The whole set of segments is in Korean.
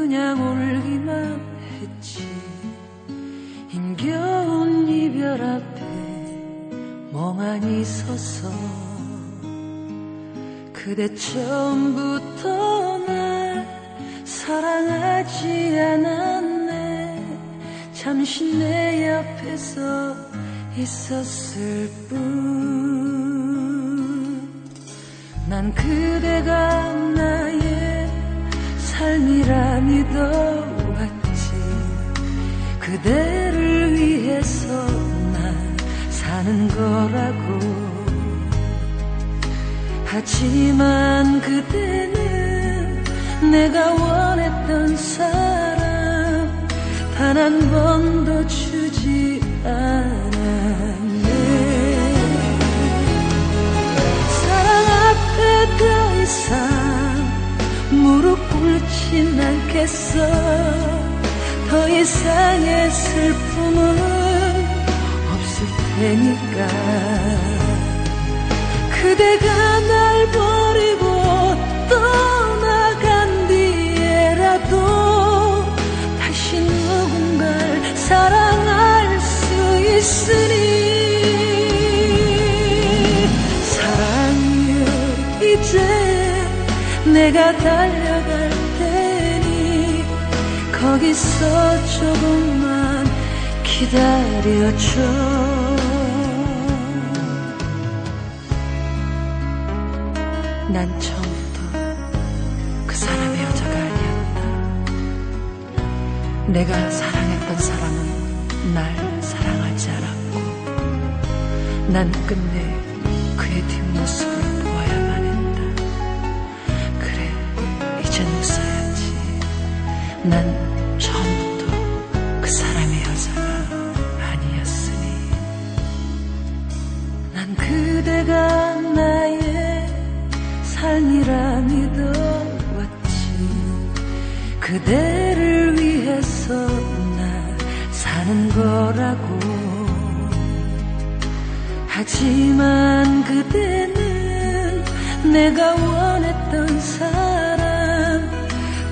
그냥 울기만 했지. 힘겨운 이별 앞에 멍하니 서서 그대 처음부터 날 사랑하지 않았네. 잠시 내 옆에서 있었을 뿐. 난 그대가 나의 삶이라 믿어왔지 그대를 위해서 난 사는 거라고. 하지만 그대는 내가 원했던 사람 단 한 번도 주지 않았 않겠어. 더 이상의 슬픔은 없을 테니까. 그대가 날 버리고 떠나간 뒤에라도 다시 누군가를 사랑할 수 있으니. 사랑이여 이제 내가 테니 거기서 조금만 기다려줘 난 처음부터 그 사람의 여자가 아니었다. 내가 사랑했던 사람은 날 사랑하지 않았고, 난 끝내 그의 뒷모습을 보아야만 했다. 그래, 이젠 웃어야지. 난 삶이라 믿어왔지. 그대를 위해서 나 사는 거라고. 하지만 그대는 내가 원했던 사람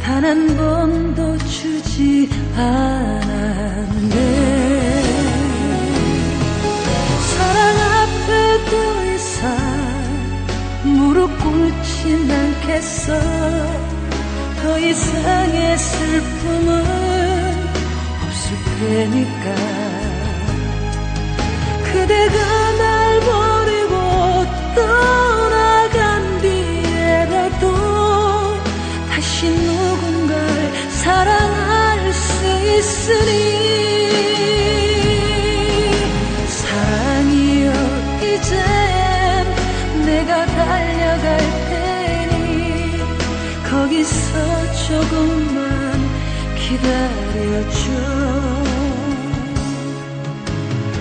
단 한 번도 주지 않았 않겠어. 더 이상의 슬픔은 없을 테니까. 그대가 날 버리고 떠나간 뒤에라도 다시 누군가를 사랑할 수 있으니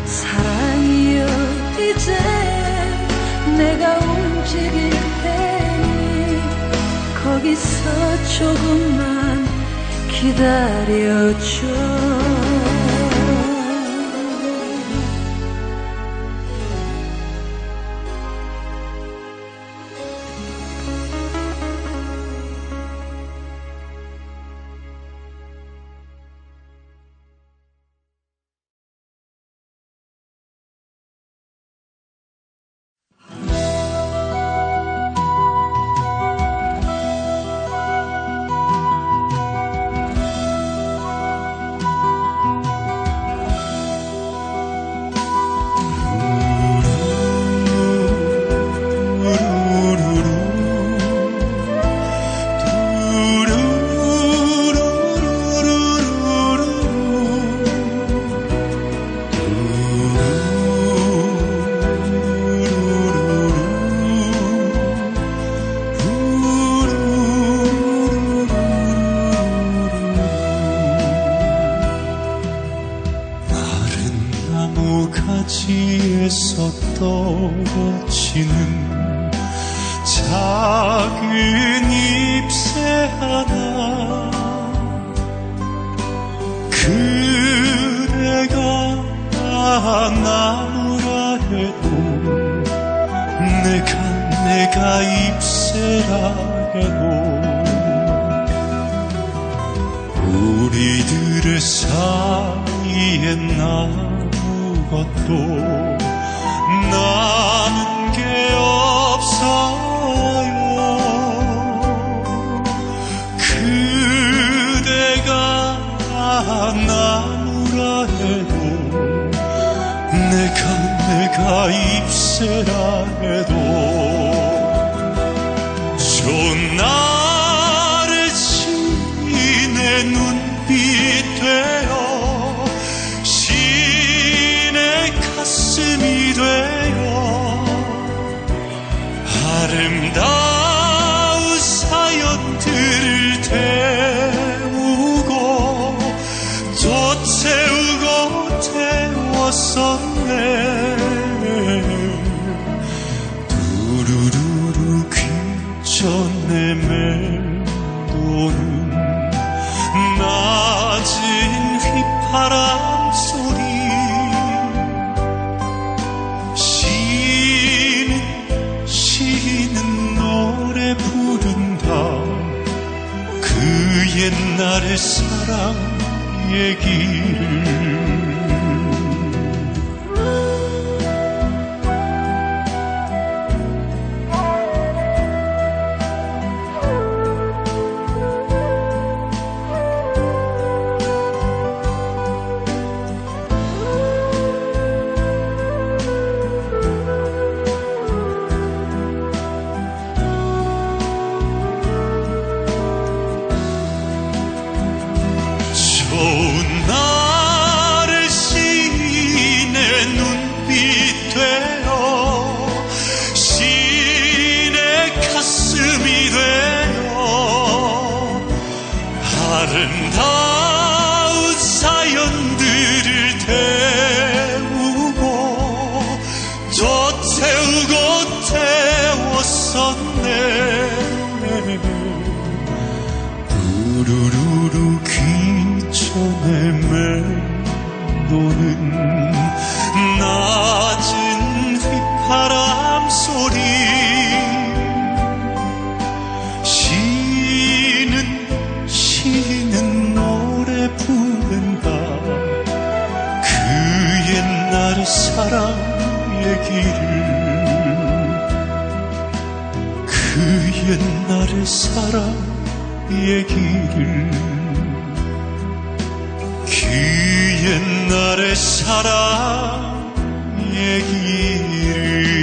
사랑이여 이제 내가 움직일 테니 거기서 조금만 기다려줘 작은 잎새 하나. 그대가 나무라 해도 내가 내가 잎새라 해도 우리들의 사이엔 아무것도 나는 게 없어. 잎새라 해도 낮은 휘파람 소리. 시는 시는 노래 부른다. 그 옛날의 사랑 얘기를 태우고 태웠었네. 우르르르 귀천의 멜로는 낮은 휘파람 소리 옛날의 사랑 얘기를. 그 옛날의 사랑 얘기